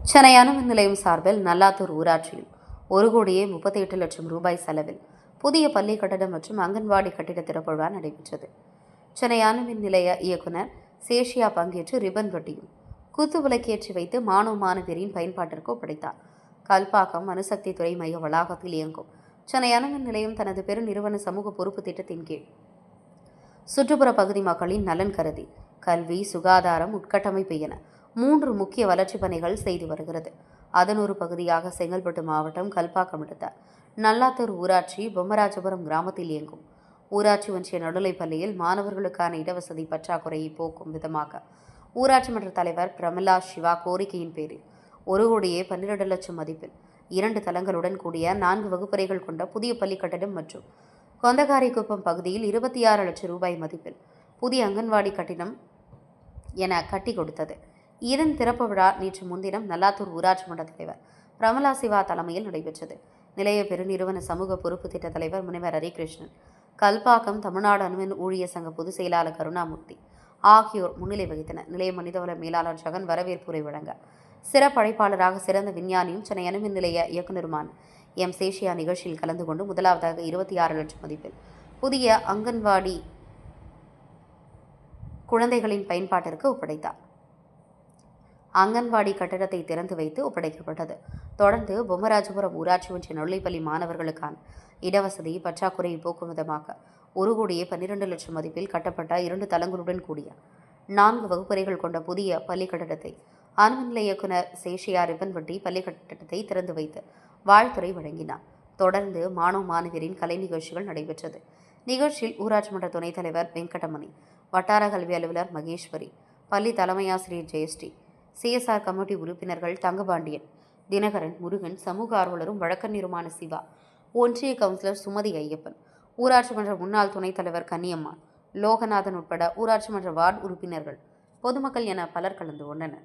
சென்னை அணுமின் நிலையம் சார்பில் நல்லாத்தூர் ஊராட்சியில் ஒரு கோடியே முப்பத்தி எட்டு லட்சம் ரூபாய் செலவில் புதிய பள்ளி கட்டடம் மற்றும் அங்கன்வாடி கட்டிட திறப்பு விழா நடைபெற்றது. சென்னை அணுமின் நிலைய இயக்குனர் சேஷியா பங்கேற்று ரிப்பன் வெட்டியும் குத்து விளக்கேற்றி வைத்து மாணவ மாணவியரின் பயன்பாட்டிற்கு ஒப்படைத்தார். கல்பாக்கம் அணுசக்தி துறை மைய வளாகத்தில் இயங்கும் சென்னை அணுமின் நிலையம் தனது பெருநிறுவன சமூக பொறுப்பு திட்டத்தின் கீழ் சுற்றுப்புற பகுதி மக்களின் நலன் கருதி கல்வி சுகாதாரம் உட்கட்டமைப்பு என மூன்று முக்கிய வளர்ச்சிப் பணிகள் செய்து வருகிறது. அதன் ஒரு பகுதியாக செங்கல்பட்டு மாவட்டம் கல்பாக்கம் எடுத்த நல்லாத்தூர் ஊராட்சி பொம்மராஜபுரம் கிராமத்தில் இயங்கும். ஊராட்சி ஒன்றிய நடுநிலைப் பள்ளியில் மாணவர்களுக்கான இடவசதி பற்றாக்குறையை போக்கும் விதமாக ஊராட்சி மன்ற தலைவர் பிரமிளா சிவா கோரிக்கையின் பேரில் ஒரு கோடியே பன்னிரண்டு லட்சம் மதிப்பில் இரண்டு தளங்களுடன் கூடிய நான்கு வகுப்பறைகள் கொண்ட புதிய பள்ளி கட்டடம் மற்றும் கொந்தகாரிக்குப்பம் பகுதியில் இருபத்தி ஆறு லட்சம் ரூபாய் மதிப்பில் புதிய அங்கன்வாடி கட்டிடம் என கட்டி கொடுத்தது. இதன் திறப்பு விழா நேற்று முன்தினம் நல்லாத்தூர் ஊராட்சி மன்ற தலைவர் பிரமலா சிவா தலைமையில் நடைபெற்றது. நிலைய பெருநிறுவன சமூக பொறுப்பு திட்ட தலைவர் முனைவர் ஹரிகிருஷ்ணன் கல்பாக்கம் தமிழ்நாடு அணுமின் ஊழியர் சங்க பொதுச் செயலாளர் கருணாமூர்த்தி ஆகியோர் முன்னிலை வகித்தனர். நிலைய மனிதவள மேலாளர் ஜெகன் வரவேற்புரை வழங்க சிறப்படைப்பாளராக சிறந்த விஞ்ஞானியும் சென்னை அணுமின் நிலைய இயக்குநருமான எம். சேஷியா நிகழ்ச்சியில் கலந்து கொண்டு முதலாவதாக இருபத்தி ஆறு லட்சம் மதிப்பில் புதிய அங்கன்வாடி குழந்தைகளின் பயன்பாட்டிற்கு ஒப்படைத்தார். அங்கன்வாடி கட்டடத்தை திறந்து வைத்து ஒப்படைக்கப்பட்டது. தொடர்ந்து பொம்மராஜபுரம் ஊராட்சி ஒன்றிய நுழைப்பள்ளி மாணவர்களுக்கான இடவசதி பற்றாக்குறையை போக்கும் விதமாக ஒரு கோடியே பன்னிரண்டு லட்சம் மதிப்பில் கட்டப்பட்ட இரண்டு தளங்களுடன் கூடிய நான்கு வகுப்பறைகள் கொண்ட புதிய பள்ளி கட்டடத்தை அணுமின் இயக்குனர் சேஷியா ரிப்பன் வெட்டி பள்ளி கட்டடத்தை திறந்து வைத்து வாழ்த்துறை வழங்கினார். தொடர்ந்து மாணவ மாணவியரின் கலை நிகழ்ச்சிகள் நடைபெற்றது. நிகழ்ச்சியில் ஊராட்சி மன்ற துணைத் தலைவர் வெங்கடமணி வட்டார கல்வி அலுவலர் மகேஸ்வரி பள்ளி தலைமையாசிரியர் ஜெயஸ்ரீ சிஎஸ்ஆர் கமிட்டி உறுப்பினர்கள் தங்கபாண்டியன் தினகரன் முருகன் சமூக ஆர்வலரும் வழக்கறிஞருமான சிவா ஒன்றிய கவுன்சிலர் சுமதி ஐயப்பன் ஊராட்சி மன்ற முன்னாள் துணைத் தலைவர் கன்னியம்மாள் லோகநாதன் உட்பட ஊராட்சி மன்ற வார்டு உறுப்பினர்கள் பொதுமக்கள் என பலர் கலந்து கொண்டனர்.